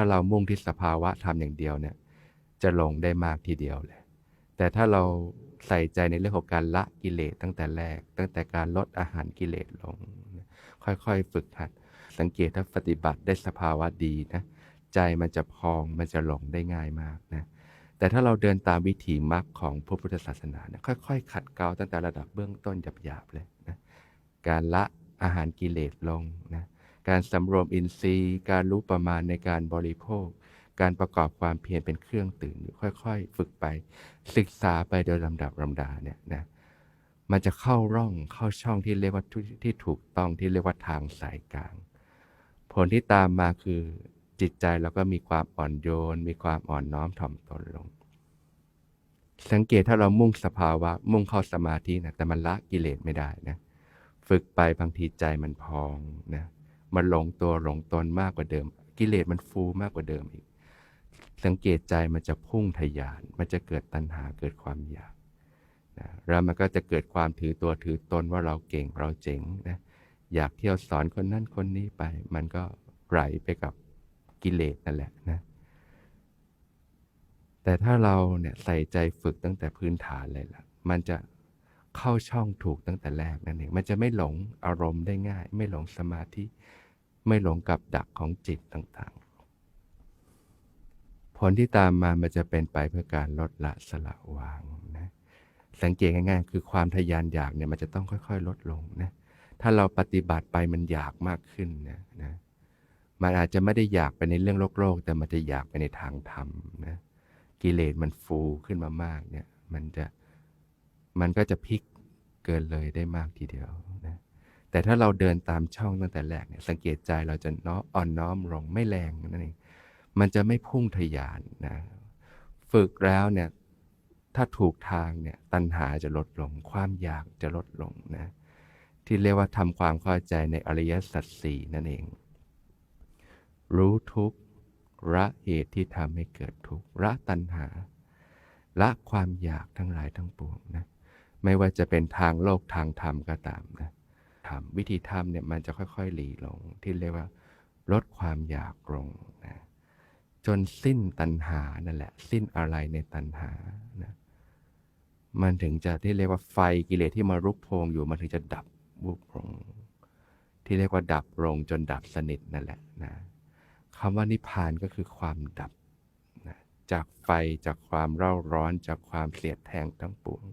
ถ้าเรามุ่งที่สภาวะธรรมอย่างเดียวเนี่ย จะลงได้มากทีเดียวเลย แต่ถ้าเราใส่ใจในเรื่องของการละกิเลสตั้งแต่แรก ตั้งแต่การลดอาหารกิเลสลง ค่อยๆฝึกหัด สังเกตถ้าปฏิบัติได้สภาวะดีนะ ใจมันจะพองมันจะหลงได้ง่ายมากนะ แต่ถ้าเราเดินตามวิถีมรรคของพระพุทธศาสนาเนี่ยค่อยๆ ขัดเกลาตั้งแต่ระดับเบื้องต้นหยาบๆเลยนะ การละอาหารกิเลสลงนะ การสำรวมอินทรีย์ การรู้ประมาณในการบริโภค การประกอบความเพียรเป็นเครื่องตื่นค่อยๆ ฝึกไป ศึกษาไปโดยลำดับลำดาเนี่ยนะมันจะเข้าร่องเข้าช่องที่เรียกว่าที่ถูกต้องที่เรียกว่าทางสายกลาง ผลที่ตามมาคือจิตใจเราก็มีความอ่อนโยน มีความอ่อนน้อมถ่อมตนลง สังเกตถ้าเรามุ่งสภาวะ มุ่งเข้าสมาธินะแต่มันละกิเลสไม่ได้นะ ฝึกไปบางทีใจมันพองนะ มันหลงตัวหลงตนมากกว่าเดิม กิเลสมันฟูมากกว่าเดิมอีก สังเกตใจมันจะพุ่งทะยาน มันจะเกิดตัณหาเกิดความอยากนะแล้วมันก็จะเกิดความถือตัวถือตนว่าเราเก่งเราเจ๋งนะอยากเที่ยวสอนคนนั้นคนนี้ไป มันก็ไหลไปกับกิเลสนั่นแหละนะแต่ถ้าเราเนี่ยใส่ใจฝึกตั้งแต่พื้นฐานเลยล่ะ มันจะ เข้าช่องถูกตั้งแต่แรกนั่นเอง มันจะไม่หลงอารมณ์ได้ง่าย ไม่หลงสมาธิ ไม่หลงกับดักของจิตต่างๆ ผลที่ตามมามันจะเป็นไปเพื่อการลดละสละวางนะ สังเกตง่ายๆ คือความทะยานอยากเนี่ยมันจะต้องค่อยๆ ลดลงนะ ถ้าเราปฏิบัติไปมันอยากมากขึ้นนะนะมันอาจจะไม่ได้อยากไปในเรื่องโลกโลกแต่มันจะอยากไปในทางธรรมนะ กิเลสมันฟูขึ้นมามากเนี่ย มันจะ มันก็จะพลิกเกินเลยได้มากทีเดียวนะแต่ถ้าเราเดินตามช่องตั้งแต่แรกเนี่ยสังเกตใจเราจะน้ออ่อนน้อมลงไม่แรงนั่นเองมันจะไม่พุ่งทะยานนะฝึกแล้วเนี่ยถ้าถูกทางเนี่ยตัณหาจะลดลง ความอยากจะลดลงนะที่เรียกว่าทำความเข้าใจในอริยสัจสี่นั่นเอง รู้ทุกข์ละเหตุที่ทำให้เกิดทุกข์ละตัณหาละความอยากทั้งหลายทั้งปวงนะ ไม่ว่าจะเป็นทางโลกทางธรรมก็ตามนะทำวิธีทำเนี่ยมันจะค่อยๆหลีลง ที่เรียกว่า ลดความอยากลงนะจนสิ้นตัณหานั่นแหละ สิ้นอะไรในตัณหานะมันถึงจะที่เรียกว่าไฟกิเลสที่มารุกโพงอยู่มันถึงจะดับวุบลงที่เรียกว่าดับลงจนดับสนิทนั่นแหละนะคำว่านิพพานก็คือความดับนะจากไฟจากความเร่าร้อนจากความเสียดแทงทั้งปวง